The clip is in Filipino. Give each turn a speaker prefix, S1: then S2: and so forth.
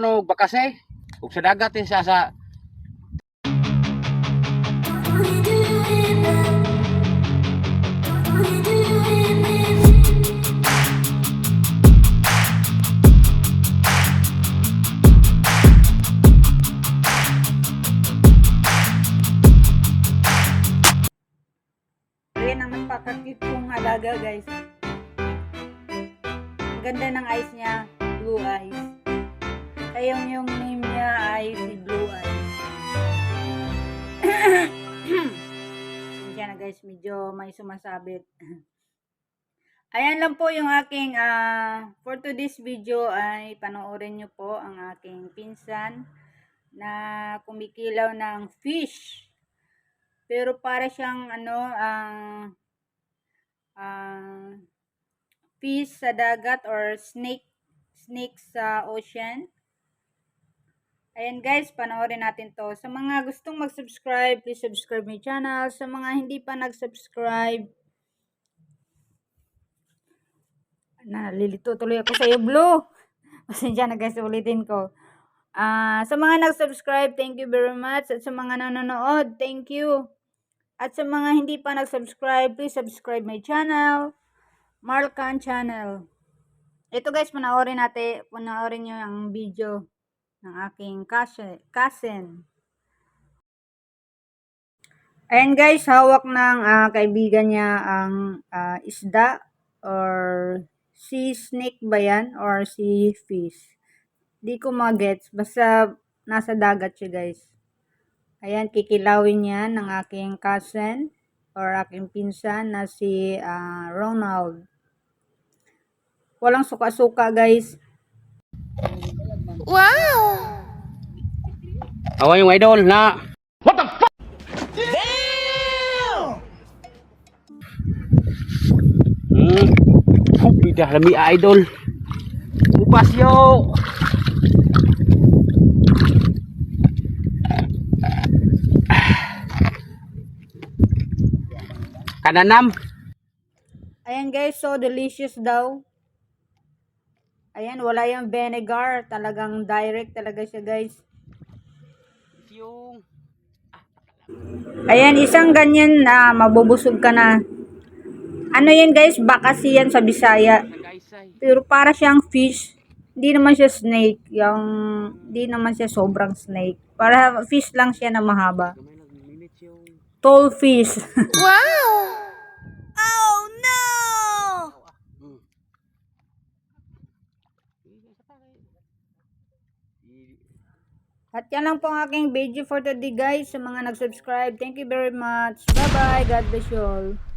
S1: Ano bakas eh? Ug sa dagat eh sa
S2: nagpakakit kong alaga guys. Ang ganda ng eyes niya, blue eyes. Guys, medyo may sumasabit. Ayan lang po yung aking, ah, for today's video ay panoorin nyo po ang aking pinsan na kumikilaw ng fish. Pero para siyang ano, ang ah, fish sa dagat or snake snake sa ocean. Ayan guys, panoorin natin to. Sa mga gustong mag-subscribe, please subscribe my channel. Sa mga hindi pa nag-subscribe, nalilito tuloy ako sa iyo, Blue. Pasensya na guys, ulitin ko. Ah, sa mga nag-subscribe, thank you very much. At sa mga nanonood, thank you. At sa mga hindi pa nag-subscribe, please subscribe my channel, Marlcan Channel. Ito guys, panoorin natin, panoorin nyo ang video ng aking cousin. Ayan guys, hawak ng ah, kaibigan niya ang ah, isda or sea snake ba yan or sea fish. Di ko magets, basta nasa dagat siya guys. Ayan, kikilawin niya ng aking cousin or aking pinsan na si ah, Ronald. Walang suka-suka guys.
S1: Awa yung idol na Hmm. Oh, bidah lami idol. Upas yo. Kananam.
S2: Ayan guys, so delicious daw. Ayan, wala yung vinegar. Talagang direct talaga siya guys.
S1: Yung
S2: Ayan, isang ganyan na mabubusog ka na. Ano yan guys? Bakasi yan sa Bisaya. Pero para siyang fish. Hindi naman siya snake. Yung, hindi naman siya sobrang snake. Para fish lang siya na mahaba. Tall fish. At yan lang po ang aking video for today guys. Sa mga nag-subscribe, thank you very much. Bye-bye. God bless you all.